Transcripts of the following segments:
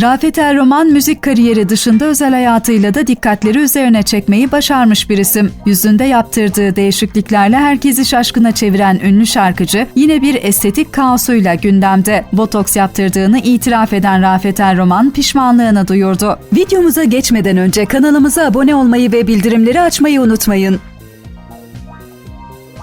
Rafet Er Roman müzik kariyeri dışında özel hayatıyla da dikkatleri üzerine çekmeyi başarmış bir isim. Yüzünde yaptırdığı değişikliklerle herkesi şaşkına çeviren ünlü şarkıcı yine bir estetik kaosuyla gündemde. Botoks yaptırdığını itiraf eden Rafet Er Roman pişmanlığını duyurdu. Videomuza geçmeden önce kanalımıza abone olmayı ve bildirimleri açmayı unutmayın.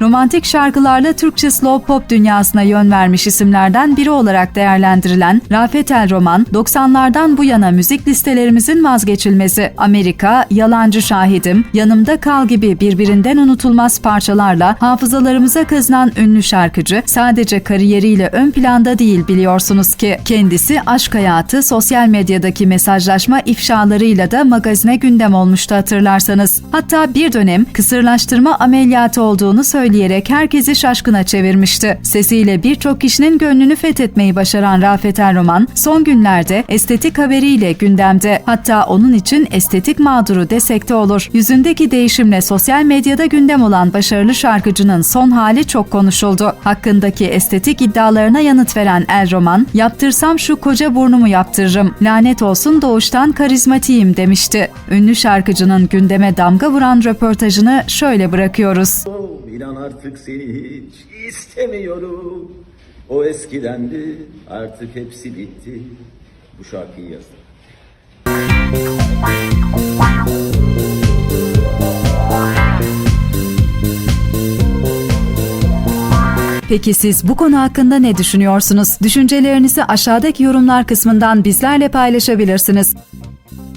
Romantik şarkılarla Türkçe slow pop dünyasına yön vermiş isimlerden biri olarak değerlendirilen Rafet El Roman, 90'lardan bu yana müzik listelerimizin vazgeçilmezi, Amerika, Yalancı Şahidim, Yanımda Kal gibi birbirinden unutulmaz parçalarla hafızalarımıza kazınan ünlü şarkıcı sadece kariyeriyle ön planda değil biliyorsunuz ki. Kendisi aşk hayatı, sosyal medyadaki mesajlaşma ifşalarıyla da magazine gündem olmuştu hatırlarsanız. Hatta bir dönem kısırlaştırma ameliyatı olduğunu söyleyerek herkesi şaşkına çevirmişti. Sesiyle birçok kişinin gönlünü fethetmeyi başaran Rafet El Roman son günlerde estetik haberiyle gündemde. Hatta onun için estetik mağduru desek de olur. Yüzündeki değişimle sosyal medyada gündem olan başarılı şarkıcının son hali çok konuşuldu. Hakkındaki estetik iddialarına yanıt veren El Roman, yaptırsam şu koca burnumu yaptırırım. Lanet olsun doğuştan karizmatiyim demişti. Ünlü şarkıcının gündeme damga vuran röportajını şöyle bırakıyoruz. Artık seni hiç istemiyorum. O eskidendi artık hepsi bitti. Bu şarkıyı yazdım. Peki siz bu konu hakkında ne düşünüyorsunuz? Düşüncelerinizi aşağıdaki yorumlar kısmından bizlerle paylaşabilirsiniz.